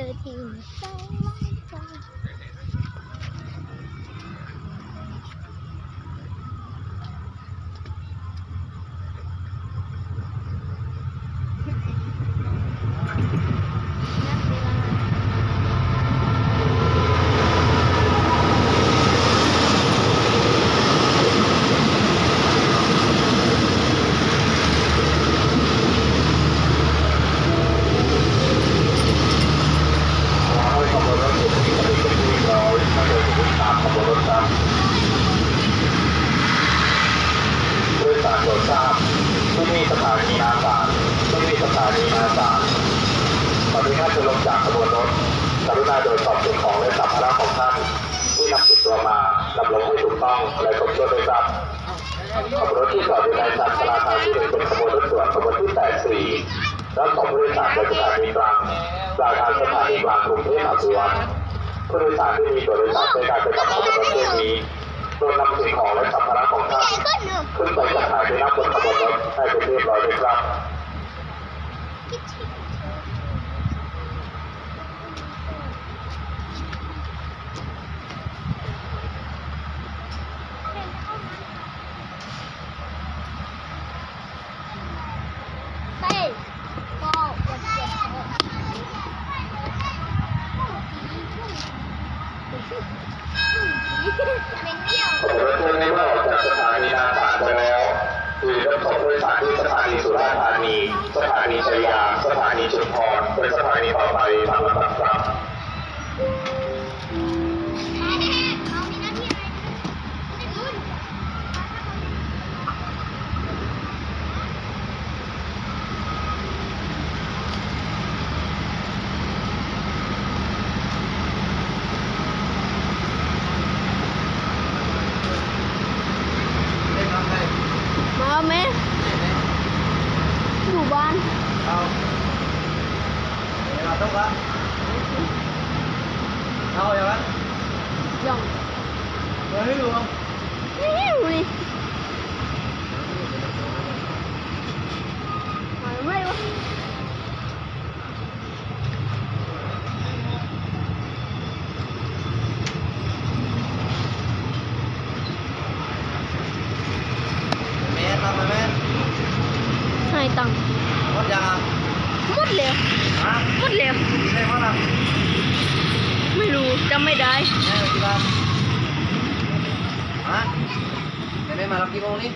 อทีมใจร้ายใจ นักเวลา ให้ขบวนรถถึงที่จะเป็นที่ร้อยถ้าเดินถึงตามขบวนรถครับด้วยสารโปรดทราบที่นี่สถานีอาสาที่นี่สถานีอาสา ตอนนี้ท่านจะลงจากขบวนรถกรุณาโดยสอบสิ่งของและสัมภาระของท่านที่นำติดตัวมานำลงให้ถูกต้องและครบถ้วนด้วยครับขบวนรถที่จอดอยู่ในสถานีทางที่หนึ่งเป็นขบวนรถด่วนขบวนที่84รับส่งผู้โดยสารไปสถานีกลางปลายทางสถานีกลางกรุงเทพอภิวัตรผู้โดยสารที่มีตัวโดยสารในการไปกับขบวนรถเที่ยวนี้โดยนำสิ่งของและสัมภาระของท่านขึ้นไปจากถ่ายไปนั่งบนขบวนรถให้เป็นเรียบร้อยด้วยครับ คิดถึงเฮ้ยก็วันเดียวเป็นเดี่ยว ขบวน รถเที่ยวนี้เมื่อออกจากสถานีนาสารไปแล้วคือระบส่งผู้โดยสารที่สถานีสุราษฎร์ธานี สถานีชัยยา สถานีชุมพรเป็นสถานีต่อไปตามลำดับครับ เขามีหน้าที่อะไรไม่รู้ มาไหมอยู่บ้านเอาเอาต้องละเอาอย่างนั้น ย่อง เฮ้ยดู นี่ดูดิมาทำไมวะ แม่ทำไหมแม่ ให้ตังค์ หมดยังอะ เร็วโคตรเร็ว ไม่รู้จำไม่ได้ ฮะไม่ได้มารับกี่โมงนี้